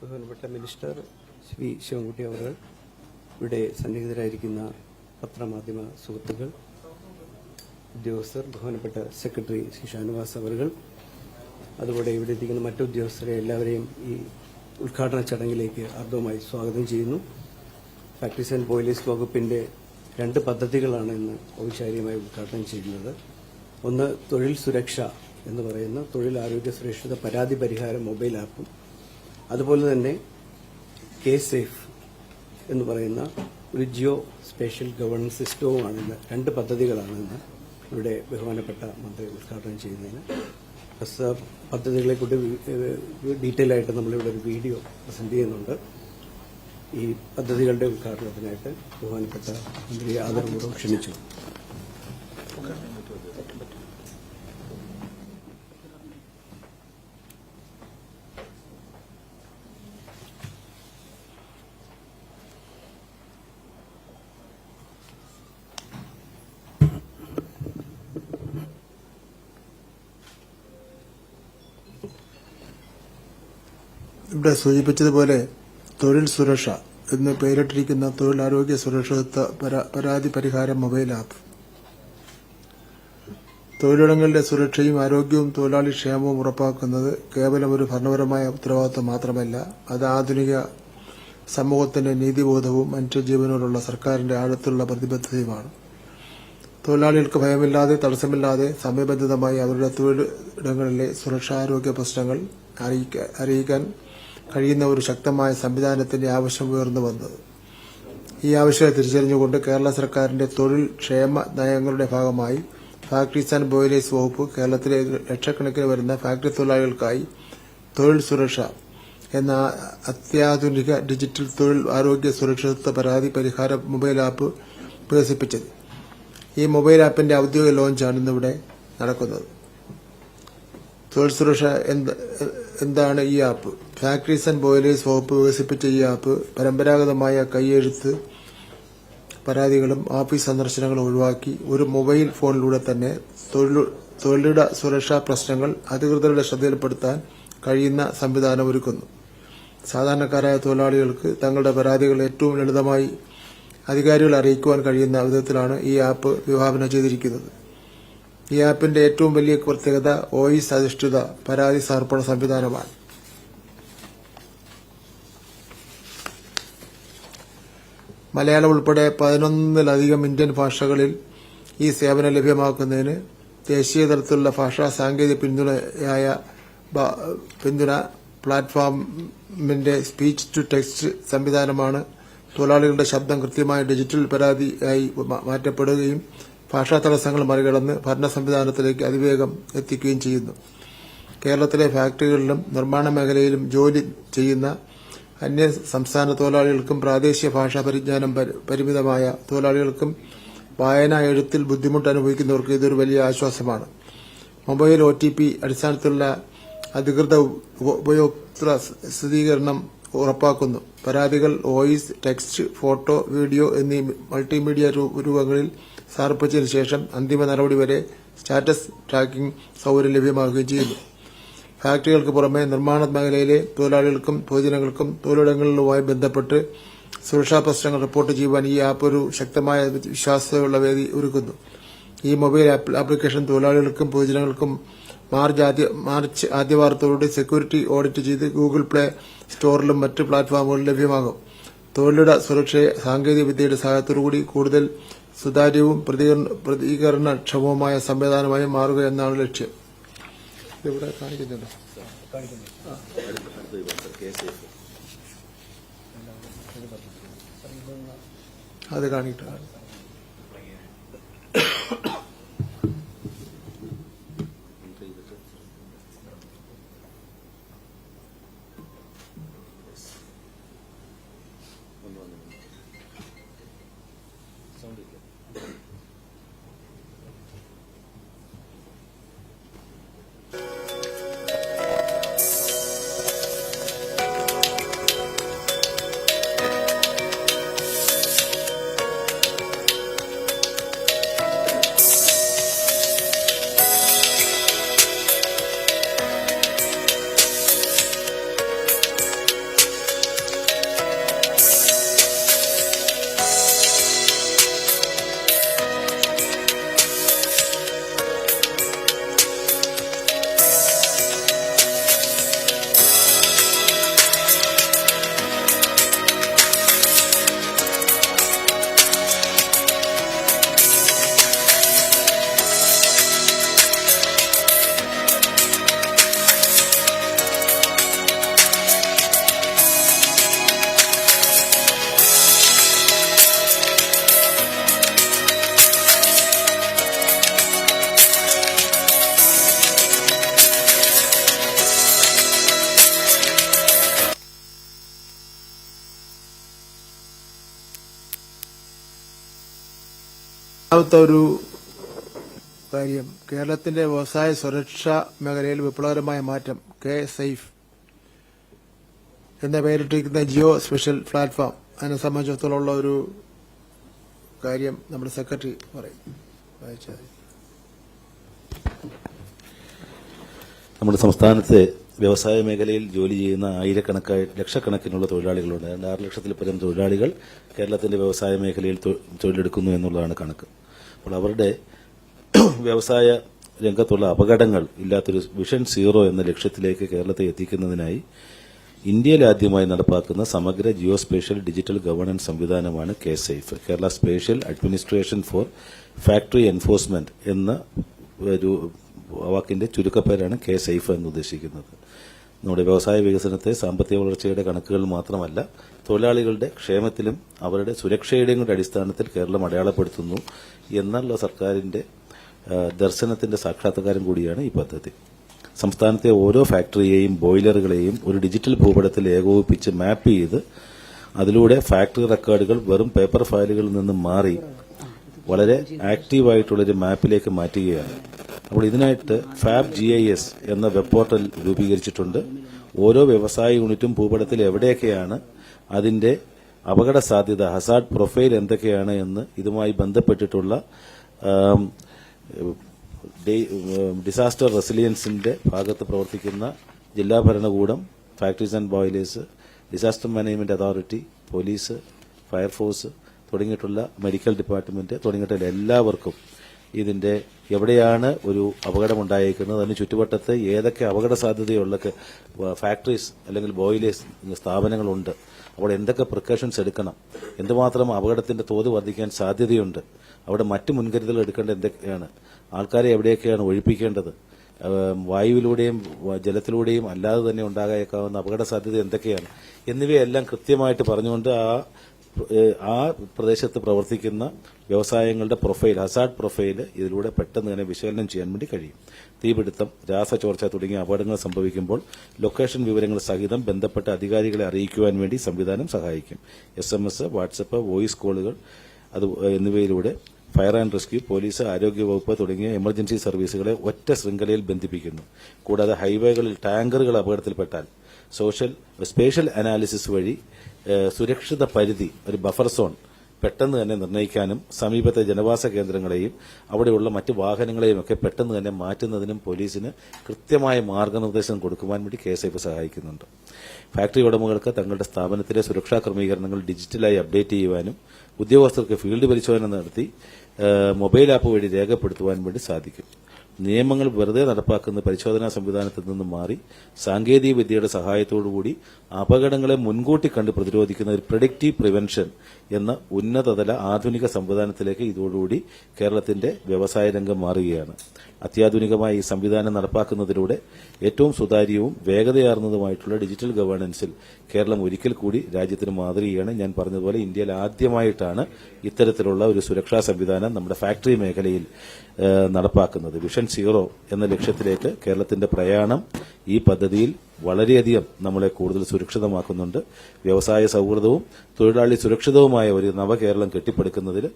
ബഹുമാനപ്പെട്ട മിനിസ്റ്റർ ശ്രീ ശിവൻകുട്ടി അവർ ഇവിടെ സന്നിഹിതരായിരിക്കുന്ന പത്രമാധ്യമ സുഹൃത്തുക്കൾ ഉദ്യോഗസ്ഥർ ബഹുമാനപ്പെട്ട സെക്രട്ടറി ശ്രീ ഷാനുവാസ് അവർ അതുപോലെ ഇവിടെ എത്തിക്കുന്ന മറ്റു ഉദ്യോഗസ്ഥരെ എല്ലാവരെയും ഈ ഉദ്ഘാടന ചടങ്ങിലേക്ക് ആർദ്രമായി സ്വാഗതം ചെയ്യുന്നു. ഫാക്ടറീസ് ആൻഡ് ബോയിലേഴ്സ് വകുപ്പിന്റെ രണ്ട് പദ്ധതികളാണ് ഇന്ന് ഔപചാരികമായി ഉദ്ഘാടനം ചെയ്യുന്നത്. ഒന്ന് തൊഴിൽ സുരക്ഷ എന്ന് പറയുന്ന തൊഴിൽ ആരോഗ്യ സുരക്ഷിത പരാതി പരിഹാര മൊബൈൽ ആപ്പും അതുപോലെ തന്നെ കെ സേഫ് എന്ന് പറയുന്ന ഒരു ജിയോ സ്പേഷ്യൽ ഗവർണൻസ് സിസ്റ്റവുമാണ് ഇന്ന് രണ്ട് പദ്ധതികളാണ് ഇന്ന് ഇവിടെ ബഹുമാനപ്പെട്ട മന്ത്രി ഉദ്ഘാടനം ചെയ്യുന്നതിന്. പദ്ധതികളെക്കുറിച്ച് പദ്ധതികളെ കുറിച്ച് ഡീറ്റെയിൽ ആയിട്ട് നമ്മളിവിടെ ഒരു വീഡിയോ പ്രസന്റ് ചെയ്യുന്നുണ്ട്. ഈ പദ്ധതികളുടെ ഉദ്ഘാടനത്തിനായിട്ട് ബഹുമാനപ്പെട്ട മന്ത്രി ആദരപൂർവം ക്ഷണിച്ചു. ഇവിടെ സൂചിപ്പിച്ചതുപോലെ തൊഴിൽ സുരക്ഷ എന്ന് പേരിട്ടിരിക്കുന്ന തൊഴിലാരോഗ്യ സുരക്ഷിതത്വ പരാ- പരാതി പരിഹാര മൊബൈൽ ആപ്പ്. തൊഴിലിടങ്ങളിലെ സുരക്ഷയും ആരോഗ്യവും തൊഴിലാളി ക്ഷേമവും ഉറപ്പാക്കുന്നത് കേവലം ഒരു ഭരണപരമായ ഉത്തരവാദിത്വം മാത്രമല്ല അത് ആധുനിക സമൂഹത്തിന്റെ നീതിബോധവും മനുഷ്യജീവനോടുള്ള സർക്കാരിന്റെ ആഴത്തുള്ള പ്രതിബദ്ധതയുമാണ്. തൊഴിലാളികൾക്ക് ഭയമില്ലാതെ തടസ്സമില്ലാതെ സമയബന്ധിതമായി അവരുടെ തൊഴിലിടങ്ങളിലെ സുരക്ഷാരോഗ്യ പ്രശ്നങ്ങൾ അറിയിക്കാൻ കഴിയുന്ന ഒരു ശക്തമായ സംവിധാനത്തിന്റെ ആവശ്യം ഉയർന്നു വന്നത്. ഈ ആവശ്യത്തെ തിരിച്ചറിഞ്ഞുകൊണ്ട് കേരള സർക്കാരിന്റെ തൊഴിൽ ക്ഷേമ നയങ്ങളുടെ ഭാഗമായി ഫാക്ടറീസ് ആൻഡ് ബോയിലേഴ്സ് വകുപ്പ് കേരളത്തിലെ ലക്ഷക്കണക്കിന് വരുന്ന ഫാക്ടറി തൊഴിലാളികൾക്കായി തൊഴിൽ സുരക്ഷ എന്ന അത്യാധുനിക ഡിജിറ്റൽ തൊഴിൽ ആരോഗ്യ സുരക്ഷിതത്വ പരാതി പരിഹാര മൊബൈൽ ആപ്പ് വികസിപ്പിച്ചത് ഈ മൊബൈൽ ആപ്പിന്റെ ഔദ്യോഗിക ലോഞ്ചാണ് ഇന്നിവിടെ നടക്കുന്നത്. തൊഴിൽ സുരക്ഷ എന്താണ് ഈ ആപ്പ്? ഫാക്ടറീസ് ആൻഡ് ബോയിലേഴ്സ് വകുപ്പ് വികസിപ്പിച്ച ഈ ആപ്പ് പരമ്പരാഗതമായ കൈയെഴുത്ത് പരാതികളും ഓഫീസ് സന്ദർശനങ്ങളും ഒഴിവാക്കി ഒരു മൊബൈൽ ഫോണിലൂടെ തന്നെ തൊഴിലു- തൊഴിലിട സുരക്ഷാ പ്രശ്നങ്ങൾ അധികൃതരുടെ ശ്രദ്ധയിൽപ്പെടുത്താൻ കഴിയുന്ന സംവിധാനം ഒരുക്കുന്നു. സാധാരണക്കാരായ തൊഴിലാളികൾക്ക് തങ്ങളുടെ പരാതികൾ ഏറ്റവും ലളിതമായി അധികാരികളെ അറിയിക്കുവാൻ കഴിയുന്ന വിധത്തിലാണ് ഈ ആപ്പ് വിഭാവനം ചെയ്തിരിക്കുന്നത്. ഈ ആപ്പിന്റെ ഏറ്റവും വലിയ പ്രത്യേകത വോയിസ് അധിഷ്ഠിത പരാതി സമർപ്പണ സംവിധാനമാണ്. മലയാളം ഉൾപ്പെടെ പതിനൊന്നിലധികം ഇന്ത്യൻ ഭാഷകളിൽ ഈ സേവനം ലഭ്യമാക്കുന്നതിന് ദേശീയ തലത്തിലുള്ള ഭാഷാ സാങ്കേതിക പിന്തുണയായ പിന്തുണ പ്ലാറ്റ്ഫോമിന്റെ സ്പീച്ച് ടു ടെക്സ്റ്റ് സംവിധാനമാണ്. തൊഴിലാളികളുടെ ശബ്ദം കൃത്യമായ ഡിജിറ്റൽ പരാതിയായി മാറ്റപ്പെടുകയും ഭാഷാ തടസ്സങ്ങൾ മറികടന്ന് ഭരണ സംവിധാനത്തിലേക്ക് അതിവേഗം എത്തിക്കുകയും ചെയ്യുന്നു. കേരളത്തിലെ ഫാക്ടറികളിലും നിർമ്മാണ മേഖലയിലും ജോലി ചെയ്യുന്ന അന്യ സംസ്ഥാന തൊഴിലാളികൾക്കും പ്രാദേശിക ഭാഷാ പരിജ്ഞാനം പരിമിതമായ തൊഴിലാളികൾക്കും വായന എഴുത്തിൽ ബുദ്ധിമുട്ട് അനുഭവിക്കുന്നവർക്ക് ഇതൊരു വലിയ ആശ്വാസമാണ്. മൊബൈൽ ഒ ടി പി അടിസ്ഥാനത്തിലുള്ള അധികൃത ഉപ- ഉപയോക്തൃ സ്ഥിരീകരണം ഉറപ്പാക്കുന്നു. പരാതികൾ വോയിസ് ടെക്സ്റ്റ് ഫോട്ടോ വീഡിയോ എന്നീ മൾട്ടിമീഡിയ രൂപങ്ങളിൽ സമർപ്പിച്ചതിനു ശേഷം അന്തിമ നടപടി വരെ സ്റ്റാറ്റസ് ട്രാക്കിംഗ് സൗകര്യം ലഭ്യമാക്കുകയും ചെയ്യുന്നു. ഫാക്ടറികൾക്ക് പുറമെ നിർമ്മാണ മേഖലയിലെ തൊഴിലാളികൾക്കും പൊതുജനങ്ങൾക്കും തൊഴിലിടങ്ങളിലുമായി ബന്ധപ്പെട്ട് സുരക്ഷാ പ്രശ്നങ്ങൾ റിപ്പോർട്ട് ചെയ്യുവാൻ ഈ ആപ്പ് ഒരു ശക്തമായ വിശ്വാസ്യതയുള്ള വേദി ഒരുക്കുന്നു. ഈ മൊബൈൽ ആപ്ലിക്കേഷൻ തൊഴിലാളികൾക്കും പൊതുജനങ്ങൾക്കും മാർച്ച് ആദ്യ മാർച്ച് സെക്യൂരിറ്റി ഓഡിറ്റ് ചെയ്ത് ഗൂഗിൾ പ്ലേ സ്റ്റോറിലും മറ്റ് പ്ലാറ്റ്ഫോമുകളിലും ലഭ്യമാകും. തൊഴിലിട സുരക്ഷയെ സാങ്കേതിക വിദ്യയുടെ സഹായത്തോടുകൂടി കൂടുതൽ സുതാര്യവും പ്രതികരണ- പ്രതികരണക്ഷമവുമായ സംവിധാനമായി മാറുക എന്നാണ് ലക്ഷ്യം. ഇതിവിടെ കാണിക്കുന്നുണ്ടോ. അത് കാണിട്ടാണ് രണ്ടാമത്തെ ഒരു കാര്യം. കേരളത്തിന്റെ വ്യവസായ സുരക്ഷാ മേഖലയിൽ വിപ്ലവകരമായ മാറ്റം. കെ സേഫ് എന്ന പേരിട്ടിരിക്കുന്ന ജിയോ സ്പെഷ്യൽ പ്ലാറ്റ്ഫോം. അതിനെ സംബന്ധിച്ചിടത്തോളമുള്ള ഒരു കാര്യം നമ്മുടെ സെക്രട്ടറി പറയും. നമ്മുടെ സംസ്ഥാനത്തെ വ്യവസായ മേഖലയിൽ ജോലി ചെയ്യുന്ന ആയിരക്കണക്കായി ലക്ഷക്കണക്കിനുള്ള തൊഴിലാളികളുണ്ട്. ആറ് ലക്ഷത്തിൽ പരം തൊഴിലാളികൾ കേരളത്തിന്റെ വ്യവസായ മേഖലയിൽ തൊഴിലെടുക്കുന്നു എന്നുള്ളതാണ് കണക്ക്. അപ്പോൾ അവരുടെ വ്യവസായ രംഗത്തുള്ള അപകടങ്ങൾ ഇല്ലാത്തൊരു വിഷൻ സീറോ എന്ന ലക്ഷ്യത്തിലേക്ക് കേരളത്തെ എത്തിക്കുന്നതിനായി ഇന്ത്യയിൽ ആദ്യമായി നടപ്പാക്കുന്ന സമഗ്ര ജിയോ സ്പേഷ്യൽ ഡിജിറ്റൽ ഗവേണൻസ് സംവിധാനമാണ് K safe Kerala spatial administration for factory enforcement എന്ന ഒരു വാക്കിന്റെ ചുരുക്കപ്പേരാണ് കെ സേഫ് എന്ന് ഉദ്ദേശിക്കുന്നത്. നമ്മുടെ വ്യവസായ വികസനത്തെ സാമ്പത്തിക വളർച്ചയുടെ കണക്കുകൾ മാത്രമല്ല തൊഴിലാളികളുടെ ക്ഷേമത്തിലും അവരുടെ സുരക്ഷയുടെയും കൂടെ അടിസ്ഥാനത്തിൽ കേരളം അടയാളപ്പെടുത്തുന്നു എന്നുള്ള സർക്കാരിന്റെ ദർശനത്തിന്റെ സാക്ഷാത്കാരം കൂടിയാണ് ഈ പദ്ധതി. സംസ്ഥാനത്തെ ഓരോ ഫാക്ടറിയെയും ബോയിലറുകളെയും ഒരു ഡിജിറ്റൽ ഭൂപടത്തിൽ ഏകോപിപ്പിച്ച് മാപ്പ് ചെയ്ത് അതിലൂടെ ഫാക്ടറി റെക്കോർഡുകൾ വെറും പേപ്പർ ഫയലുകളിൽ നിന്ന് മാറി വളരെ ആക്റ്റീവായിട്ടുള്ളൊരു മാപ്പിലേക്ക് മാറ്റുകയാണ്. അപ്പോൾ ഇതിനായിട്ട് ഫാബ് ജി ഐ എസ് എന്ന വെബ് പോർട്ടൽ രൂപീകരിച്ചിട്ടുണ്ട്. ഓരോ വ്യവസായ യൂണിറ്റും ഭൂപടത്തിൽ എവിടെയൊക്കെയാണ് അതിന്റെ അപകട സാധ്യത ഹസാഡ് പ്രൊഫൈൽ എന്തൊക്കെയാണ് എന്ന് ഇതുമായി ബന്ധപ്പെട്ടിട്ടുള്ള ഡിസാസ്റ്റർ റെസിലിയൻസിന്റെ ഭാഗത്ത് പ്രവർത്തിക്കുന്ന ജില്ലാ ഭരണകൂടം factories and boilers disaster management authority police fire force തുടങ്ങിയിട്ടുള്ള മെഡിക്കൽ ഡിപ്പാർട്ട്മെന്റ് തുടങ്ങിയിട്ടുള്ള എല്ലാവർക്കും ഇതിന്റെ എവിടെയാണ് ഒരു അപകടമുണ്ടായേക്കുന്നത് അതിന് ചുറ്റുവട്ടത്ത് ഏതൊക്കെ അപകട സാധ്യതയുള്ള ഫാക്ടറീസ് അല്ലെങ്കിൽ ബോയിലേഴ്സ് സ്ഥാപനങ്ങളുണ്ട്. അവിടെ എന്തൊക്കെ പ്രിക്കോഷൻസ് എടുക്കണം? എന്തുമാത്രം അപകടത്തിന്റെ തോത് വർദ്ധിക്കാൻ സാധ്യതയുണ്ട്? അവിടെ മറ്റ് മുൻകരുതലുകൾ എടുക്കേണ്ടത് എന്തൊക്കെയാണ്? ആൾക്കാരെ എവിടെയൊക്കെയാണ് ഒഴിപ്പിക്കേണ്ടത്? വായുവിലൂടെയും ജലത്തിലൂടെയും അല്ലാതെ തന്നെ ഉണ്ടാകായേക്കാവുന്ന അപകട സാധ്യത എന്തൊക്കെയാണ്? എന്നിവയെല്ലാം കൃത്യമായിട്ട് പറഞ്ഞുകൊണ്ട് ആ ആ പ്രദേശത്ത് പ്രവർത്തിക്കുന്ന വ്യവസായങ്ങളുടെ പ്രൊഫൈൽ ഹസാഡ് പ്രൊഫൈൽ ഇതിലൂടെ പെട്ടെന്ന് തന്നെ വിശകലനം ചെയ്യാൻ വേണ്ടി കഴിയും. തീപിടുത്തം രാസചോർച്ച തുടങ്ങിയ അപകടങ്ങൾ സംഭവിക്കുമ്പോൾ ലൊക്കേഷൻ വിവരങ്ങൾ സഹിതം ബന്ധപ്പെട്ട അധികാരികളെ അറിയിക്കുവാൻ വേണ്ടി സംവിധാനം സഹായിക്കും. S M S WhatsApp voice കോളുകൾ അത് എന്നിവയിലൂടെ ഫയർ ആൻഡ് റെസ്ക്യൂ പോലീസ് ആരോഗ്യവകുപ്പ് തുടങ്ങിയ എമർജൻസി സർവീസുകളെ ഒറ്റ ശൃംഖലയിൽ ബന്ധിപ്പിക്കുന്നു. കൂടാതെ ഹൈവേകളിൽ ടാങ്കറുകൾ അപകടത്തിൽപ്പെട്ടാൽ സോഷ്യൽ സ്പേഷ്യൽ അനാലിസിസ് വഴി സുരക്ഷിത പരിധി ഒരു ബഫർ സോൺ പെട്ടെന്ന് തന്നെ നിർണയിക്കാനും സമീപത്തെ ജനവാസ കേന്ദ്രങ്ങളെയും അവിടെയുള്ള മറ്റ് വാഹനങ്ങളെയും ഒക്കെ പെട്ടെന്ന് തന്നെ മാറ്റുന്നതിനും പോലീസിന് കൃത്യമായ മാർഗനിർദ്ദേശം കൊടുക്കുവാൻ വേണ്ടി കെ എസ് സഹായിക്കുന്നുണ്ട്. ഫാക്ടറി ഉടമകൾക്ക് തങ്ങളുടെ സ്ഥാപനത്തിലെ സുരക്ഷാ ക്രമീകരണങ്ങൾ ഡിജിറ്റലായി അപ്ഡേറ്റ് ചെയ്യുവാനും ഉദ്യോഗസ്ഥർക്ക് ഫീൽഡ് പരിശോധന നടത്തി മൊബൈൽ ആപ്പ് വഴി രേഖപ്പെടുത്തുവാൻ വേണ്ടി സാധിക്കും. നിയമങ്ങൾ വെറുതെ നടപ്പാക്കുന്ന പരിശോധനാ സംവിധാനത്തിൽ നിന്ന് മാറി സാങ്കേതിക വിദ്യയുടെ സഹായത്തോടുകൂടി അപകടങ്ങളെ മുൻകൂട്ടി കണ്ട് പ്രതിരോധിക്കുന്ന ഒരു പ്രൊഡക്റ്റീവ് പ്രിവെൻഷൻ എന്ന ഉന്നതതല ആധുനിക സംവിധാനത്തിലേക്ക് ഇതോടുകൂടി കേരളത്തിന്റെ വ്യവസായ രംഗം മാറുകയാണ്. അത്യാധുനികമായ ഈ സംവിധാനം നടപ്പാക്കുന്നതിലൂടെ ഏറ്റവും സുതാര്യവും വേഗതയാർന്നതുമായിട്ടുള്ള ഡിജിറ്റൽ ഗവേണൻസിൽ കേരളം ഒരിക്കൽ കൂടി രാജ്യത്തിന് മാതൃകയാണ്. ഞാൻ പറഞ്ഞതുപോലെ ഇന്ത്യയിൽ ആദ്യമായിട്ടാണ് ഇത്തരത്തിലുള്ള ഒരു സുരക്ഷാ സംവിധാനം നമ്മുടെ ഫാക്ടറി മേഖലയിൽ നടപ്പാക്കുന്നത്. വിഷൻ സീറോ എന്ന ലക്ഷ്യത്തിലേക്ക് കേരളത്തിന്റെ പ്രയാണം ഈ പദ്ധതിയിൽ വളരെയധികം നമ്മളെ കൂടുതൽ സുരക്ഷിതമാക്കുന്നുണ്ട്. വ്യവസായ സൗഹൃദവും തൊഴിലാളി സുരക്ഷിതവുമായ ഒരു നവകേരളം കെട്ടിപ്പടുക്കുന്നതിൽ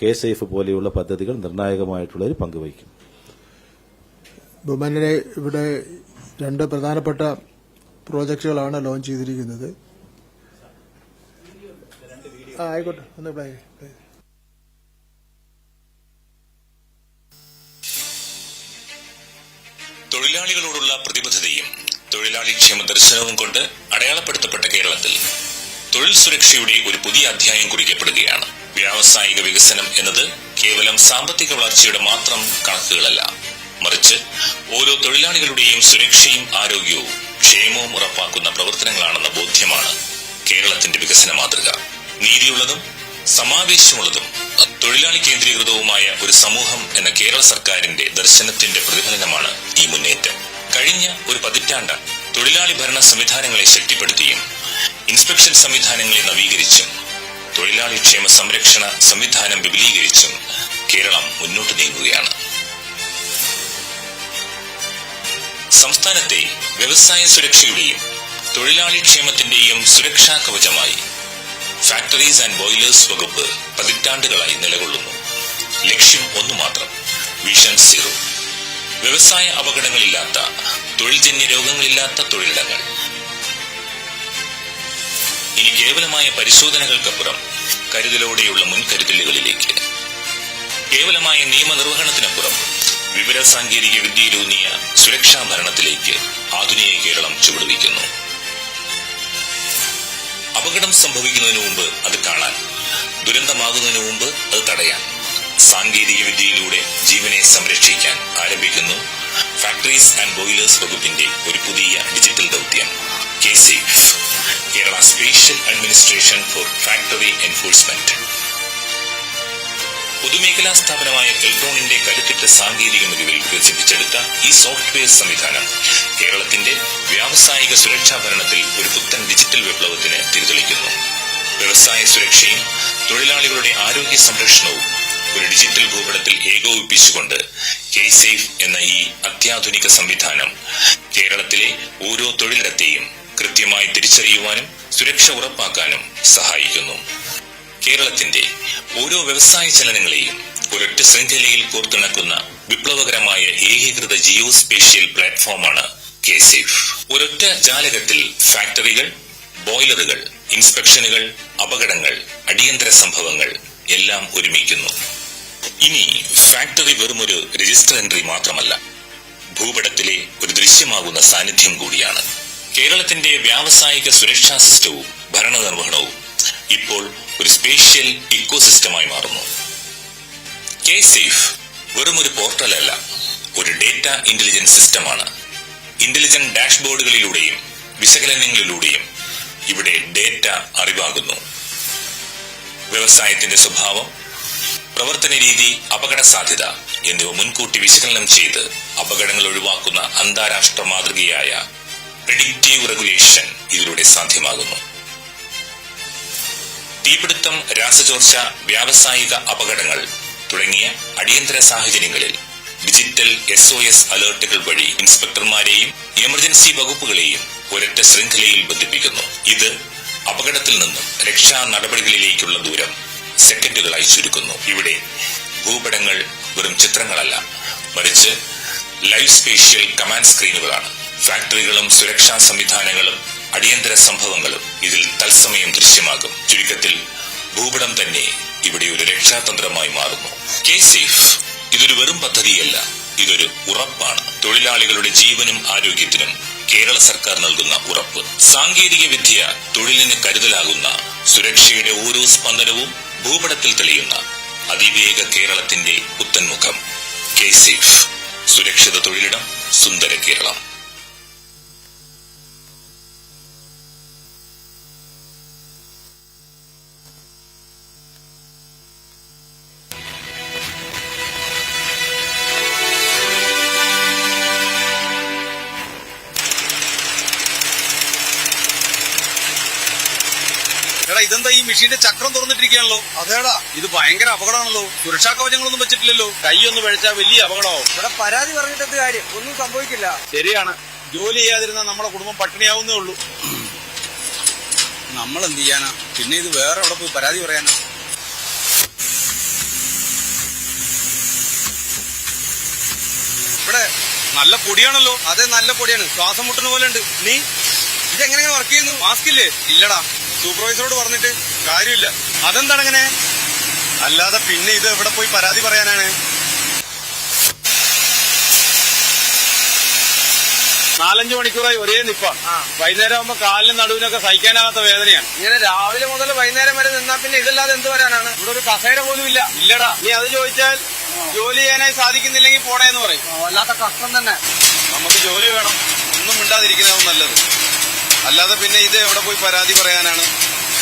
കെ സേഫ് പോലെയുള്ള പദ്ധതികൾ നിർണായകമായിട്ടുള്ള ഒരു പങ്ക് വഹിക്കും ബഹുമാനരെ ഇവിടെ രണ്ട് പ്രധാനപ്പെട്ട പ്രോജക്റ്റുകളാണ് ലോഞ്ച് ചെയ്തിരിക്കുന്നത്. ആയിക്കോട്ടെ ഒന്ന് ക്ഷേമ ദർശനവും കൊണ്ട് അടയാളപ്പെടുത്തപ്പെട്ട കേരളത്തിൽ തൊഴിൽ സുരക്ഷയുടെ ഒരു പുതിയ അധ്യായം കുറിക്കപ്പെടുകയാണ്. വ്യാവസായിക വികസനം എന്നത് കേവലം സാമ്പത്തിക വളർച്ചയുടെ മാത്രം കണക്കുകളല്ല. മറിച്ച് ഓരോ തൊഴിലാളികളുടെയും സുരക്ഷയും ആരോഗ്യവും ക്ഷേമവും ഉറപ്പാക്കുന്ന പ്രവർത്തനങ്ങളാണെന്ന ബോധ്യമാണ് കേരളത്തിന്റെ വികസന മാതൃക. നീതിയുള്ളതും സമാവേശമുള്ളതും തൊഴിലാളി കേന്ദ്രീകൃതവുമായ ഒരു സമൂഹം എന്ന കേരള സർക്കാരിന്റെ ദർശനത്തിന്റെ പ്രതിഫലനമാണ് ഈ മുന്നേറ്റം. കഴിഞ്ഞ ഒരു പതിറ്റാണ്ട് തൊഴിലാളി ഭരണ സംവിധാനങ്ങളെ ശക്തിപ്പെടുത്തിയും ഇൻസ്പെക്ഷൻ സംവിധാനങ്ങളെ നവീകരിച്ചും തൊഴിലാളി ക്ഷേമ സംരക്ഷണ സംവിധാനം വിപുലീകരിച്ചും കേരളം മുന്നോട്ട് നീങ്ങുകയാണ്. സംസ്ഥാനത്തെ വ്യവസായ സുരക്ഷയുടെയും തൊഴിലാളി ക്ഷേമത്തിന്റെയും സുരക്ഷാ കവചമായി ഫാക്ടറീസ് ആൻഡ് ബോയിലേഴ്സ് വകുപ്പ് പതിറ്റാണ്ടുകളായി നിലകൊള്ളുന്നു. ലക്ഷ്യം ഒന്നു മാത്രം വിഷൻ സീറോ. വ്യവസായ അപകടങ്ങളില്ലാത്ത തൊഴിൽജന്യ രോഗങ്ങളില്ലാത്ത തൊഴിലിടങ്ങൾ. ഇനി കേവലമായ പരിശോധനകൾക്കപ്പുറം കരുതലോടെയുള്ള മുൻകരുതലുകളിലേക്ക്. കേവലമായ നിയമനിർവഹണത്തിനപ്പുറം വിവര സാങ്കേതിക വിദ്യയിലൂന്നിയ സുരക്ഷാ ഭരണത്തിലേക്ക് ആധുനിക കേരളം ചുവടുവയ്ക്കുന്നു. അപകടം സംഭവിക്കുന്നതിന് മുമ്പ് അത് കാണാൻ ദുരന്തമാകുന്നതിന് മുമ്പ് അത് തടയാൻ സാങ്കേതിക വിദ്യയിലൂടെ ജീവനെ സംരക്ഷിക്കാൻ ആരംഭിക്കുന്നു ഫാക്ടറീസ് ആൻഡ് ബോയിലേഴ്സ് വകുപ്പിന്റെ ഒരു പുതിയ ഡിജിറ്റൽ ദൗത്യം. K safe Kerala spatial administration for factory enforcement പൊതുമേഖലാ സ്ഥാപനമായ കെൽട്രോണിന്റെ കരുത്തിട്ട സാങ്കേതിക മികവിൽ വികസിപ്പിച്ചെടുത്ത ഈ സോഫ്റ്റ്വെയർ സംവിധാനം കേരളത്തിന്റെ വ്യാവസായിക സുരക്ഷാ ഭരണത്തിൽ ഒരു പുത്തൻ ഡിജിറ്റൽ വിപ്ലവത്തിന് തിരിതെളിക്കുന്നു. വ്യവസായ സുരക്ഷയും തൊഴിലാളികളുടെ ആരോഗ്യ സംരക്ഷണവും ഒരു ഡിജിറ്റൽ ഭൂപടത്തിൽ ഏകോപിപ്പിച്ചുകൊണ്ട് കെ സേഫ് എന്ന ഈ അത്യാധുനിക സംവിധാനം കേരളത്തിലെ ഓരോ തൊഴിലിടത്തെയും കൃത്യമായി തിരിച്ചറിയുവാനും സുരക്ഷ ഉറപ്പാക്കാനും സഹായിക്കുന്നു. കേരളത്തിന്റെ ഓരോ വ്യവസായ ചലനങ്ങളെയും ഒരൊറ്റ ശൃംഖലയിൽ കോർത്തിണക്കുന്ന വിപ്ലവകരമായ ഏകീകൃത ജിയോ സ്പേഷ്യൽ പ്ലാറ്റ്ഫോമാണ് കെ സേഫ്. ഒരൊറ്റ ജാലകത്തിൽ ഫാക്ടറികൾ ബോയിലറുകൾ ഇൻസ്പെക്ഷനുകൾ അപകടങ്ങൾ അടിയന്തര സംഭവങ്ങൾ എല്ലാം ഒരുമിക്കുന്നു. ഇനി ഫാക്ടറി വെറുമൊരു രജിസ്റ്റർ എൻട്രി മാത്രമല്ല ഭൂപടത്തിലെ ഒരു ദൃശ്യമാകുന്ന സാന്നിധ്യം കൂടിയാണ്. കേരളത്തിന്റെ വ്യാവസായിക സുരക്ഷാ സിസ്റ്റവും ഭരണ നിർവഹണവും ഇപ്പോൾ ഒരു സ്പേഷ്യൽ ഇക്കോസിസ്റ്റമായി മാറുന്നു. കെ സേഫ് വെറും ഒരു പോർട്ടലല്ല ഒരു ഡേറ്റ ഇന്റലിജൻസ് സിസ്റ്റമാണ് ഇന്റലിജന്റ് ഡാഷ്ബോർഡുകളിലൂടെയും വിശകലനങ്ങളിലൂടെയും ഇവിടെ ഡേറ്റ അറിവാകുന്നു. വ്യവസായത്തിന്റെ സ്വഭാവം പ്രവർത്തന രീതി അപകട സാധ്യത എന്നിവ മുൻകൂട്ടി വിശകലനം ചെയ്ത് അപകടങ്ങൾ ഒഴിവാക്കുന്ന അന്താരാഷ്ട്ര മാതൃകയായ പ്രിഡിക്റ്റീവ് റെഗുലേഷൻ ഇതിലൂടെ സാധ്യമാകുന്നു. തീപിടുത്തം രാസചോർച്ച വ്യാവസായിക അപകടങ്ങൾ തുടങ്ങിയ അടിയന്തര സാഹചര്യങ്ങളിൽ ഡിജിറ്റൽ എസ് ഒ എസ് അലേർട്ടുകൾ വഴി ഇൻസ്പെക്ടർമാരെയും എമർജൻസി വകുപ്പുകളെയും ഒരൊറ്റ ശൃംഖലയിൽ ബന്ധിപ്പിക്കുന്നു. ഇത് അപകടത്തിൽ നിന്നും രക്ഷാ നടപടികളിലേക്കുള്ള ദൂരം സെക്കൻഡുകളായി ചുരുക്കുന്നു ഇവിടെ ഭൂപടങ്ങൾ വെറും ചിത്രങ്ങളല്ല. മറിച്ച് ലൈവ് സ്പേഷ്യൽ കമാൻഡ് സ്ക്രീനുകളാണ്. ഫാക്ടറികളും സുരക്ഷാ സംവിധാനങ്ങളും അടിയന്തര സംഭവങ്ങളും ഇതിൽ തത്സമയം ദൃശ്യമാകും. ചുരുക്കത്തിൽ ഭൂപടം തന്നെ ഇവിടെ ഒരു രക്ഷാതന്ത്രമായി മാറുന്നു. കെ സേഫ് ഇതൊരു വെറും പദ്ധതിയല്ല ഇതൊരു ഉറപ്പാണ്. തൊഴിലാളികളുടെ ജീവനും ആരോഗ്യത്തിനും കേരള സർക്കാർ നൽകുന്ന ഉറപ്പ്. സാങ്കേതിക വിദ്യ തൊഴിലിന് കരുതലാകുന്ന സുരക്ഷയുടെ ഓരോ സ്പന്ദനവും ഭൂപടത്തിൽ തെളിയുന്ന അതിവേഗ കേരളത്തിന്റെ പുത്തൻമുഖം കെ സുരക്ഷിത തൊഴിലിടം സുന്ദര കേരളം. ചക്രം അതേടാ. ഇത് ഭയങ്കര അപകടമാണല്ലോ. സുരക്ഷാ കവചങ്ങളൊന്നും വെച്ചിട്ടില്ലല്ലോ. കൈയൊന്ന് ഒന്ന് പഴിച്ചാൽ വലിയ അപകടമാവും. ഇവിടെ പരാതി പറഞ്ഞിട്ട് എന്ത് കാര്യം? ഒന്നും സംഭവിക്കില്ല. ശരിയാണ്. ജോലി ചെയ്യാതിരുന്ന നമ്മുടെ കുടുംബം പട്ടിണിയാവുന്നേ ഉള്ളൂ. നമ്മൾ എന്ത് ചെയ്യാനാ? പിന്നെ ഇത് വേറെ എവിടെ പോയി പരാതി പറയാനാ? ഇവിടെ നല്ല പൊടിയാണല്ലോ. അതെ നല്ല പൊടിയാണ്. ശ്വാസം മുട്ടുന്ന പോലെ ഉണ്ട് നീ? ഇതെങ്ങനെ വർക്ക് ചെയ്യുന്നു? മാസ്ക് ഇല്ലേ? ഇല്ലടാ. സൂപ്പർവൈസറോട് പറഞ്ഞിട്ട് കാര്യമില്ല. അതെന്താണ് അങ്ങനെ അല്ലാതെ പിന്നെ ഇത് എവിടെ പോയി പരാതി പറയാനാണ്? നാലഞ്ച് മണിക്കൂറായി ഒരേ നിപ്പ. വൈകുന്നേരം ആകുമ്പോ കാലിനും നടുവിനൊക്കെ സഹിക്കാനാകാത്ത വേദനയാണ്. ഇങ്ങനെ രാവിലെ മുതൽ വൈകുന്നേരം വരെ നിന്നാ പിന്നെ ഇതല്ലാതെ എന്ത് വരാനാണ്? ഇവിടെ ഒരു കസേര പോലും ഇല്ല. ഇല്ലടാ. നീ അത് ചോദിച്ചാൽ ജോലി ചെയ്യാനായി സാധിക്കുന്നില്ലെങ്കിൽ പോണേന്ന് പറയും. വല്ലാത്ത കഷ്ടം തന്നെ. നമുക്ക് ജോലി വേണം. ഒന്നും മിണ്ടാതിരിക്കുന്നതാവും നല്ലത്. അല്ലാതെ പിന്നെ ഇത് എവിടെ പോയി പരാതി പറയാനാണ്?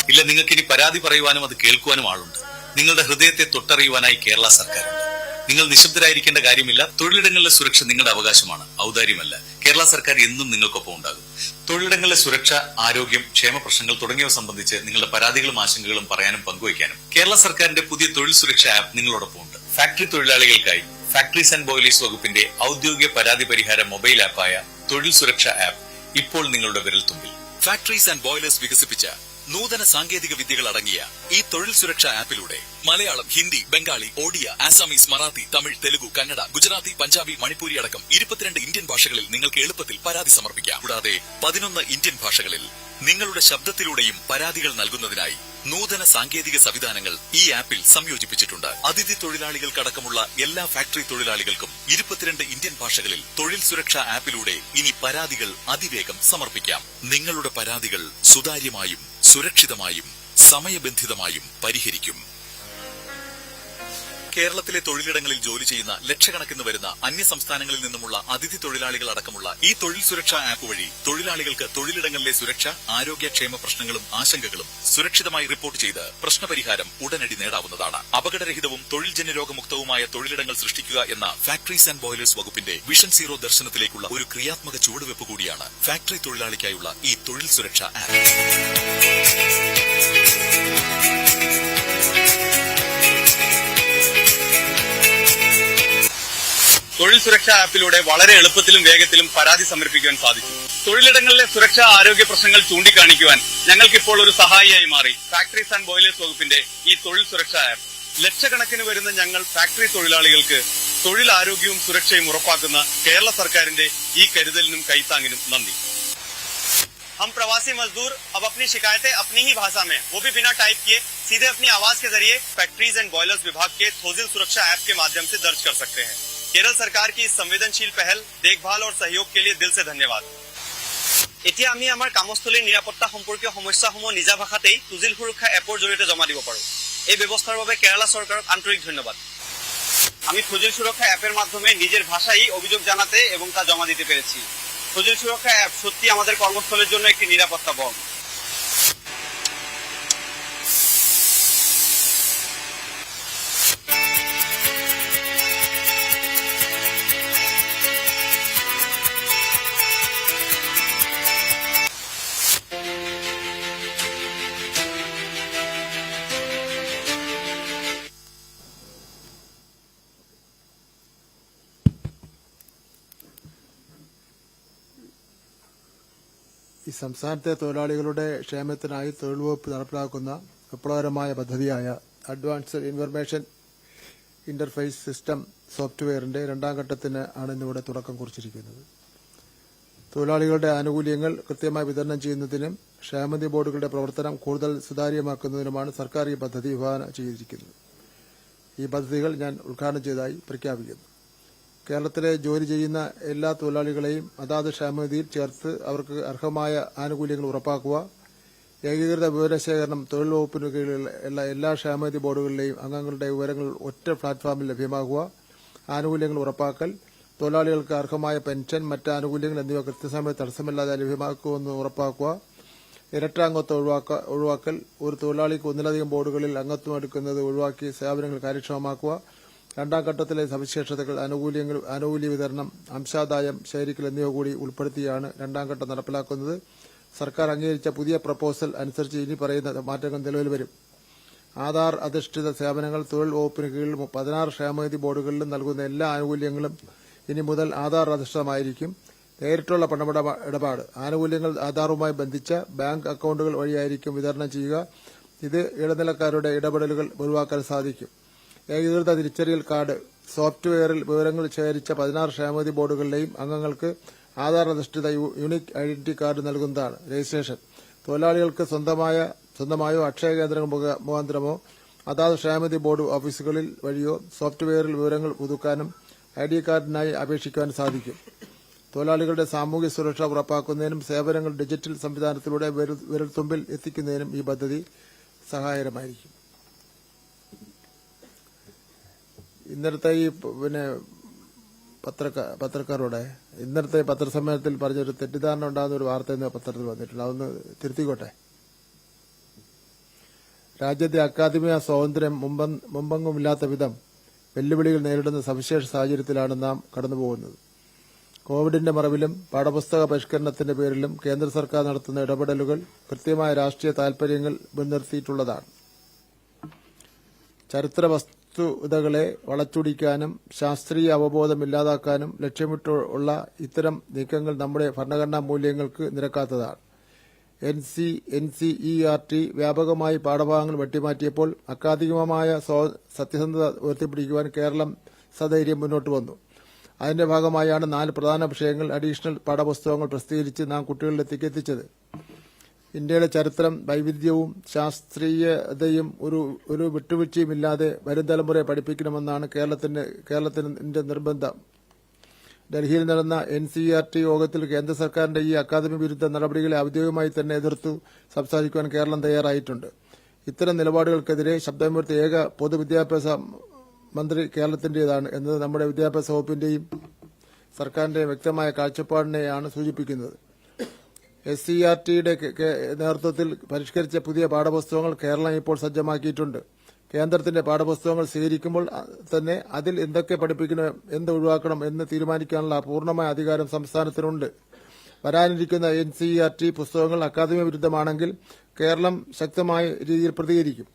ഇല്ല നിങ്ങൾക്ക് ഇനി പരാതി പറയുവാനും അത് കേൾക്കുവാനും ആളുണ്ട്. നിങ്ങളുടെ ഹൃദയത്തെ തൊട്ടറിയുവാനായി കേരള സർക്കാരുണ്ട്. നിങ്ങൾ നിശബ്ദരായിരിക്കേണ്ട കാര്യമില്ല. തൊഴിലിടങ്ങളിലെ സുരക്ഷ നിങ്ങളുടെ അവകാശമാണ്. ഔദാര്യമല്ല. കേരള സർക്കാർ എന്നും നിങ്ങൾക്കൊപ്പം ഉണ്ടാകും. തൊഴിലിടങ്ങളിലെ സുരക്ഷ ആരോഗ്യം ക്ഷേമ പ്രശ്നങ്ങൾ തുടങ്ങിയവ സംബന്ധിച്ച് നിങ്ങളുടെ പരാതികളും ആശങ്കകളും പറയാനും പങ്കുവയ്ക്കാനും കേരള സർക്കാരിന്റെ പുതിയ തൊഴിൽ സുരക്ഷ ആപ്പ് നിങ്ങളോടൊപ്പം ഉണ്ട്. ഫാക്ടറി തൊഴിലാളികൾക്കായി ഫാക്ടറീസ് ആൻഡ് ബോയിലേഴ്സ് വകുപ്പിന്റെ ഔദ്യോഗിക പരാതി പരിഹാര മൊബൈൽ ആപ്പായ തൊഴിൽ സുരക്ഷ ആപ്പ് ഇപ്പോൾ നിങ്ങളുടെ വിരൽത്തുമ്പിൽ ഫാക്ടറീസ് ആൻഡ് ബോയിലേഴ്സ് വികസിപ്പിച്ച നൂതന സാങ്കേതിക വിദ്യകൾ അടങ്ങിയ ഈ തൊഴിൽ സുരക്ഷാ ആപ്പിലൂടെ മലയാളം ഹിന്ദി ബംഗാളി ഒഡിയ ആസാമീസ് മറാത്തി തമിഴ് തെലുഗു കന്നഡ ഗുജറാത്തി പഞ്ചാബി മണിപ്പൂരി അടക്കം ഇരുപത്തിരണ്ട് ഇന്ത്യൻ ഭാഷകളിൽ നിങ്ങൾക്ക് എളുപ്പത്തിൽ പരാതി സമർപ്പിക്കാം. കൂടാതെ പതിനൊന്ന് ഇന്ത്യൻ ഭാഷകളിൽ നിങ്ങളുടെ ശബ്ദത്തിലൂടെയും പരാതികൾ നൽകുന്നതിനായി നൂതന സാങ്കേതിക സംവിധാനങ്ങൾ ഈ ആപ്പിൽ സംയോജിപ്പിച്ചിട്ടുണ്ട്. അതിഥി തൊഴിലാളികൾക്കടക്കമുള്ള എല്ലാ ഫാക്ടറി തൊഴിലാളികൾക്കും ഇരുപത്തിരണ്ട് ഇന്ത്യൻ ഭാഷകളിൽ തൊഴിൽ സുരക്ഷാ ആപ്പിലൂടെ ഇനി പരാതികൾ അതിവേഗം സമർപ്പിക്കാം. നിങ്ങളുടെ പരാതികൾ സുതാര്യമായും സുരക്ഷിതമായും സമയബന്ധിതമായും പരിഹരിക്കും. കേരളത്തിലെ തൊഴിലിടങ്ങളിൽ ജോലി ചെയ്യുന്ന ലക്ഷക്കണക്കിന് വരുന്ന അന്യ സംസ്ഥാനങ്ങളിൽ നിന്നുമുള്ള അതിഥി തൊഴിലാളികൾ അടക്കമുള്ള ഈ തൊഴിൽ സുരക്ഷാ ആപ്പ് വഴി തൊഴിലാളികൾക്ക് തൊഴിലിടങ്ങളിലെ സുരക്ഷ ആരോഗ്യക്ഷേമ പ്രശ്നങ്ങളും ആശങ്കകളും സുരക്ഷിതമായി റിപ്പോർട്ട് ചെയ്ത് പ്രശ്നപരിഹാരം ഉടനടി നേടാവുന്നതാണ്. അപകടരഹിതവും തൊഴിൽ രോഗമുക്തവുമായ തൊഴിലിടങ്ങൾ സൃഷ്ടിക്കുക എന്ന ഫാക്ടറീസ് ആൻഡ് ബോയിലേഴ്സ് വകുപ്പിന്റെ വിഷൻ സീറോ ദർശനത്തിലേക്കുള്ള ഒരു ക്രിയാത്മക ചുവടുവെപ്പ് കൂടിയാണ് ഫാക്ടറി തൊഴിലാളിക്കായുള്ള ഈ തൊഴിൽ സുരക്ഷാ ആപ്പ്. തൊഴിൽ സുരക്ഷാ ആപ്പിലൂടെ വളരെ എളുപ്പത്തിലും വേഗത്തിലും പരാതി സമർപ്പിക്കുവാൻ സാധിച്ചു തൊഴിലിടങ്ങളിലെ സുരക്ഷാ ആരോഗ്യ പ്രശ്നങ്ങൾ ചൂണ്ടിക്കാണിക്കുവാൻ ഞങ്ങൾക്കിപ്പോൾ ഒരു സഹായിയായി മാറി ഫാക്ടറീസ് ആൻഡ് ബോയിലേഴ്സ് വകുപ്പിന്റെ ഈ തൊഴിൽ സുരക്ഷാ ആപ്പ് ലക്ഷക്കണക്കിന് വരുന്ന ഞങ്ങൾ ഫാക്ടറി തൊഴിലാളികൾക്ക് തൊഴിൽ ആരോഗ്യവും സുരക്ഷയും ഉറപ്പാക്കുന്ന കേരള സർക്കാരിന്റെ ഈ കരുതലിനും കൈത്താങ്ങിനും നന്ദി हम प्रवासी मजदूर अब अपनी शिकायतें अपनी ही भाषा में वो भी बिना टाइप किए सीधे अपनी आवाज के जरिए फैक्ट्रीज एंड बॉयलर्स विभाग के थोजिल सुरक्षा ऐप के माध्यम से दर्ज कर सकते हैं केरल सरकार की इस संवेदनशील पहल देखभाल और सहयोग के लिए दिल से धन्यवाद এতিয়া আমি আমাৰ কামস্থলীৰ নিৰাপত্তা সম্পৰ্কীয় সমস্যাসমূহ নিজা ভাষাতেই তুজিল সুৰক্ষা এপৰ জৰিয়তে জমা দিব পাৰোঁ এই ব্যৱস্থাৰ বাবে কেৰালা চৰকাৰক আন্তৰিক ধন্যবাদ আমি ফজিল সুরক্ষা অ্যাপের মাধ্যমে নিজের ভাষায় অভিযোগ জানাতে এবং তা জমা দিতে পেরেছি ফজিল সুরক্ষা অ্যাপ সত্যি আমাদের কর্মস্থলের জন্য একটি নিরাপত্তা বন ഈ സംസ്ഥാനത്തെ തൊഴിലാളികളുടെ ക്ഷേമത്തിനായി തൊഴിൽ വകുപ്പ് നടപ്പിലാക്കുന്ന വിപ്ലവകരമായ പദ്ധതിയായ അഡ്വാൻസ്ഡ് ഇൻഫർമേഷൻ ഇന്റർഫേസ് സിസ്റ്റം സോഫ്റ്റ്വെയറിന്റെ രണ്ടാം ഘട്ടത്തിന് ആണ് ഇന്നിവിടെ തുടക്കം കുറിച്ചിരിക്കുന്നത്. തൊഴിലാളികളുടെ ആനുകൂല്യങ്ങൾ കൃത്യമായി വിതരണം ചെയ്യുന്നതിനും ക്ഷേമനിധി ബോർഡുകളുടെ പ്രവർത്തനം കൂടുതൽ സുതാര്യമാക്കുന്നതിനുമാണ് സർക്കാർ ഈ പദ്ധതി വിഭാവനം ചെയ്തിരിക്കുന്നത്. ഈ പദ്ധതികൾ ഞാൻ ഉദ്ഘാടനം ചെയ്തതായി പ്രഖ്യാപിക്കുന്നു. കേരളത്തിലെ ജോലി ചെയ്യുന്ന എല്ലാ തൊഴിലാളികളെയും അതാത് ക്ഷേമനിധിയിൽ ചേർത്ത് അവർക്ക് അർഹമായ ആനുകൂല്യങ്ങൾ ഉറപ്പാക്കുക. ഏകീകൃത വിവരശേഖരണം തൊഴിൽ വകുപ്പിന് കീഴിലുള്ള എല്ലാ ക്ഷേമനിധി ബോർഡുകളിലെയും അംഗങ്ങളുടെ വിവരങ്ങൾ ഒറ്റ പ്ലാറ്റ്ഫോമിൽ ലഭ്യമാകുക ആനുകൂല്യങ്ങൾ ഉറപ്പാക്കൽ തൊഴിലാളികൾക്ക് അർഹമായ പെൻഷൻ മറ്റ് ആനുകൂല്യങ്ങൾ എന്നിവ കൃത്യസമയത്ത് തടസ്സമില്ലാതെ ലഭ്യമാക്കുമെന്ന് ഉറപ്പാക്കുക. ഇരട്ടാംഗത്വം ഒഴിവാക്ക- ഒഴിവാക്കൽ ഒരു തൊഴിലാളിക്ക് ഒന്നിലധികം ബോർഡുകളിൽ അംഗത്വം എടുക്കുന്നത് ഒഴിവാക്കി സേവനങ്ങൾ കാര്യക്ഷമമാക്കുക. രണ്ടാം ഘട്ടത്തിലെ സവിശേഷതകൾ ആനുകൂല്യങ്ങൾ ആനുകൂല്യ വിതരണം അംശാദായം ശേഖരിക്കൽ എന്നിവ കൂടി ഉൾപ്പെടുത്തിയാണ് രണ്ടാം ഘട്ടം നടപ്പിലാക്കുന്നത്. സർക്കാർ അംഗീകരിച്ച പുതിയ പ്രപ്പോസൽ അനുസരിച്ച് ഇനി പറയുന്ന മാറ്റങ്ങൾ നിലവിൽ വരും. ആധാർ അധിഷ്ഠിത സേവനങ്ങൾ തൊഴിൽ വകുപ്പിന് കീഴിൽ പതിനാറ് ക്ഷേമനിധി ബോർഡുകളിലും നൽകുന്ന എല്ലാ ആനുകൂല്യങ്ങളും ഇനി മുതൽ ആധാർ അധിഷ്ഠിതമായിരിക്കും. നേരിട്ടുള്ള പണമിട ഇടപാട് ആനുകൂല്യങ്ങൾ ആധാറുമായി ബന്ധിച്ച ബാങ്ക് അക്കൌണ്ടുകൾ വഴിയായിരിക്കും വിതരണം ചെയ്യുക. ഇത് ഇടനിലക്കാരുടെ ഇടപെടലുകൾ ഒഴിവാക്കാൻ സാധിക്കും. ഏകീകൃത തിരിച്ചറിയൽ കാർഡ് സോഫ്റ്റ്വെയറിൽ വിവരങ്ങൾ ശേഖരിച്ച പതിനാറ് ക്ഷേമനിധി ബോർഡുകളിലെയും അംഗങ്ങൾക്ക് ആധാർ അധിഷ്ഠിത യുണീക് ഐഡന്റിറ്റി കാർഡ് നൽകുന്നതാണ് രജിസ്ട്രേഷൻ. തൊഴിലാളികൾക്ക് സ്വന്തമായ സ്വന്തമായോ അക്ഷയ കേന്ദ്രങ്ങൾ മുഖ- മുഖാന്തരമോ അതാത് ക്ഷേമനിധി ബോർഡ് ഓഫീസുകളിൽ വഴിയോ സോഫ്റ്റ്വെയറിൽ വിവരങ്ങൾ പുതുക്കാനും ഐ ഡി കാർഡിനായി അപേക്ഷിക്കാൻ സാധിക്കും. തൊഴിലാളികളുടെ സാമൂഹ്യ സുരക്ഷ ഉറപ്പാക്കുന്നതിനും സേവനങ്ങൾ ഡിജിറ്റൽ സംവിധാനത്തിലൂടെ വിരൽത്തുമ്പിൽ എത്തിക്കുന്നതിനും ഈ പദ്ധതി സഹായകരമായിരിക്കും. ഇന്നലത്തെ ഈ പിന്നെ പത്രക്കാർ പത്രക്കാരോടെ ഇന്നലത്തെ പത്രസമ്മേളനത്തിൽ പറഞ്ഞൊരു തെറ്റിദ്ധാരണ ഉണ്ടാകുന്ന ഒരു വാർത്ത ഇന്ന് പത്രത്തിൽ വന്നിട്ടുണ്ട്. അതൊന്ന് തിരുത്തിക്കോട്ടെ? രാജ്യത്തെ അക്കാദമിക സ്വാതന്ത്ര്യം മുമ്പ- മുമ്പെങ്ങുമില്ലാത്ത വിധം വെല്ലുവിളികൾ നേരിടുന്ന സവിശേഷ സാഹചര്യത്തിലാണ് നാം കടന്നുപോകുന്നത്. കോവിഡിന്റെ മറവിലും പാഠപുസ്തക പരിഷ്കരണത്തിന്റെ പേരിലും കേന്ദ്ര സർക്കാർ നടത്തുന്ന ഇടപെടലുകൾ കൃത്യമായ രാഷ്ട്രീയ താൽപര്യങ്ങൾ മുൻനിർത്തിയിട്ടുള്ളതാണ്. ചരിത്ര വസ്തുതകളെ വളച്ചൊടിക്കാനും ശാസ്ത്രീയ അവബോധം ഇല്ലാതാക്കാനും ലക്ഷ്യമിട്ടുള്ള ഇത്തരം നീക്കങ്ങൾ നമ്മുടെ ഭരണഘടനാ മൂല്യങ്ങൾക്ക് നിരക്കാത്തതാണ്. N C N C E R T വ്യാപകമായി പാഠഭാഗങ്ങൾ വെട്ടിമാറ്റിയപ്പോൾ അക്കാദമികമായ സത്യസന്ധത ഉയർത്തിപ്പിടിക്കുവാൻ കേരളം സധൈര്യം മുന്നോട്ട് വന്നു. അതിന്റെ ഭാഗമായാണ് നാല് പ്രധാന വിഷയങ്ങൾ അഡീഷണൽ പാഠപുസ്തകങ്ങൾ പ്രസിദ്ധീകരിച്ച് നാം കുട്ടികളിലേക്ക് എത്തിച്ചത്. ഇന്ത്യയുടെ ചരിത്രം വൈവിധ്യവും ശാസ്ത്രീയതയും ഒരു ഒരു വിട്ടുവീഴ്ചയുമില്ലാതെ വരും തലമുറയെ പഠിപ്പിക്കണമെന്നാണ് കേരളത്തിന്റെ കേരളത്തിന്റെ നിർബന്ധം. ഡൽഹിയിൽ നടന്ന എൻ സി ആർ ടി യോഗത്തിൽ കേന്ദ്ര സർക്കാരിന്റെ ഈ അക്കാദമി വിരുദ്ധ നടപടികളെ ഔദ്യോഗികമായി തന്നെ എതിർത്തു സംസാരിക്കുവാൻ കേരളം തയ്യാറായിട്ടുണ്ട്. ഇത്തരം നിലപാടുകൾക്കെതിരെ ശബ്ദമുയർത്തിയ ഏക പൊതുവിദ്യാഭ്യാസ മന്ത്രി കേരളത്തിന്റേതാണ് എന്നത് നമ്മുടെ വിദ്യാഭ്യാസ വകുപ്പിന്റെയും സർക്കാരിന്റെയും വ്യക്തമായ കാഴ്ചപ്പാടിനെയാണ് സൂചിപ്പിക്കുന്നത്. എസ് സി ആർ ടിയുടെ നേതൃത്വത്തിൽ പരിഷ്കരിച്ച പുതിയ പാഠപുസ്തകങ്ങൾ കേരളം ഇപ്പോൾ സജ്ജമാക്കിയിട്ടുണ്ട്. കേന്ദ്രത്തിന്റെ പാഠപുസ്തകങ്ങൾ സ്വീകരിക്കുമ്പോൾ തന്നെ അതിൽ എന്തൊക്കെ പഠിപ്പിക്കണം എന്ത് ഒഴിവാക്കണം എന്ന് തീരുമാനിക്കാനുള്ള പൂർണമായ അധികാരം സംസ്ഥാനത്തിനുണ്ട്. വരാനിരിക്കുന്ന എൻ സി ആർ ടി പുസ്തകങ്ങൾ അക്കാദമി വിരുദ്ധമാണെങ്കിൽ കേരളം ശക്തമായ രീതിയിൽ പ്രതികരിക്കും.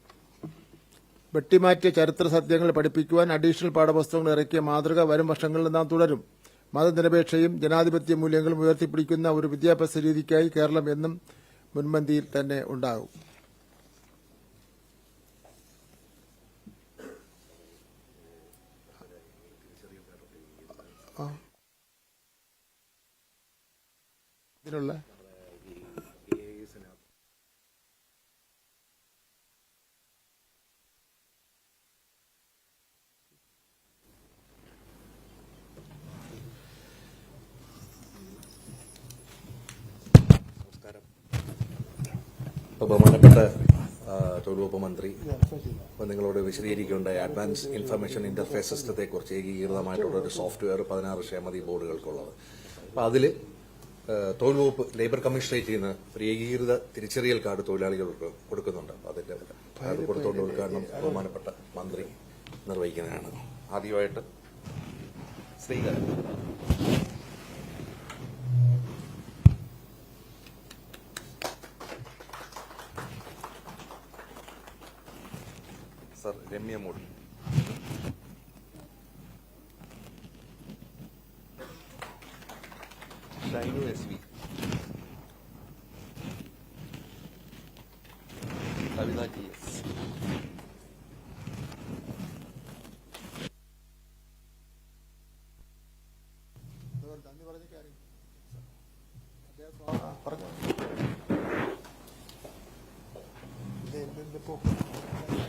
വെട്ടിമാറ്റിയ ചരിത്ര സത്യങ്ങൾ പഠിപ്പിക്കുവാൻ അഡീഷണൽ പാഠപുസ്തകങ്ങൾ ഇറക്കിയ മാതൃക വരും വർഷങ്ങളിൽ നാം തുടരും. മതനിരപേക്ഷയും ജനാധിപത്യ മൂല്യങ്ങളും ഉയർത്തിപ്പിടിക്കുന്ന ഒരു വിദ്യാഭ്യാസ രീതിക്കായി കേരളം എന്നും മുൻപന്തിയിൽ തന്നെ ഉണ്ടാകും. ഇതിനുള്ള ഇപ്പോൾ ബഹുമാനപ്പെട്ട ആ, തൊഴിൽ വകുപ്പ് മന്ത്രി ഇപ്പം നിങ്ങളോട് വിശദീകരിക്കുകയുണ്ടായ അഡ്വാൻസ് ഇൻഫർമേഷൻ ഇന്റർഫേസ് സിസ്റ്റത്തെക്കുറിച്ച് ഏകീകൃതമായിട്ടുള്ള ഒരു സോഫ്റ്റ്വെയർ പതിനാറ് ക്ഷേമതി ബോർഡുകൾക്കുള്ളത്. അപ്പം അതിൽ തൊഴിൽ വകുപ്പ് ലേബർ കമ്മീഷണറേറ്റ് ചെയ്യുന്ന ഒരു ഏകീകൃത തിരിച്ചറിയൽ കാർഡ് തൊഴിലാളികൾക്ക് കൊടുക്കുന്നുണ്ട്. അതിന്റെ അത് കൊടുത്തുകൊണ്ട് ഉദ്ഘാടനം ബഹുമാനപ്പെട്ട മന്ത്രി നിർവഹിക്കുന്നതാണ് ആദ്യമായിട്ട് Sreekaran sir Ramya Modi Shainu S V Kavitha T S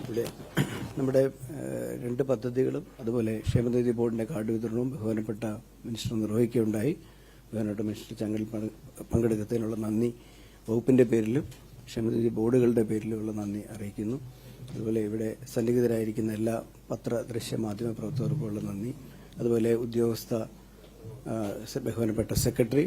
ഇവിടെ നമ്മുടെ രണ്ട് പദ്ധതികളും അതുപോലെ ക്ഷേമനിധി ബോർഡിന്റെ കാർഡ് വിതരണവും ബഹുമാനപ്പെട്ട മിനിസ്റ്റർ നിർവഹിക്കുകയുണ്ടായി. ബഹുമാനപ്പെട്ട മിനിസ്റ്റർ ചങ്ങളിൽ പങ്കെടുക്കുന്നതിനുള്ള നന്ദി വകുപ്പിന്റെ പേരിലും ക്ഷേമനിധി ബോർഡുകളുടെ പേരിലുമുള്ള നന്ദി അറിയിക്കുന്നു. അതുപോലെ ഇവിടെ സന്നിഹിതരായിരിക്കുന്ന എല്ലാ പത്ര ദൃശ്യ മാധ്യമ പ്രവർത്തകർക്കുമുള്ള നന്ദി. അതുപോലെ ഉദ്യോഗസ്ഥ ബഹുമാനപ്പെട്ട സെക്രട്ടറി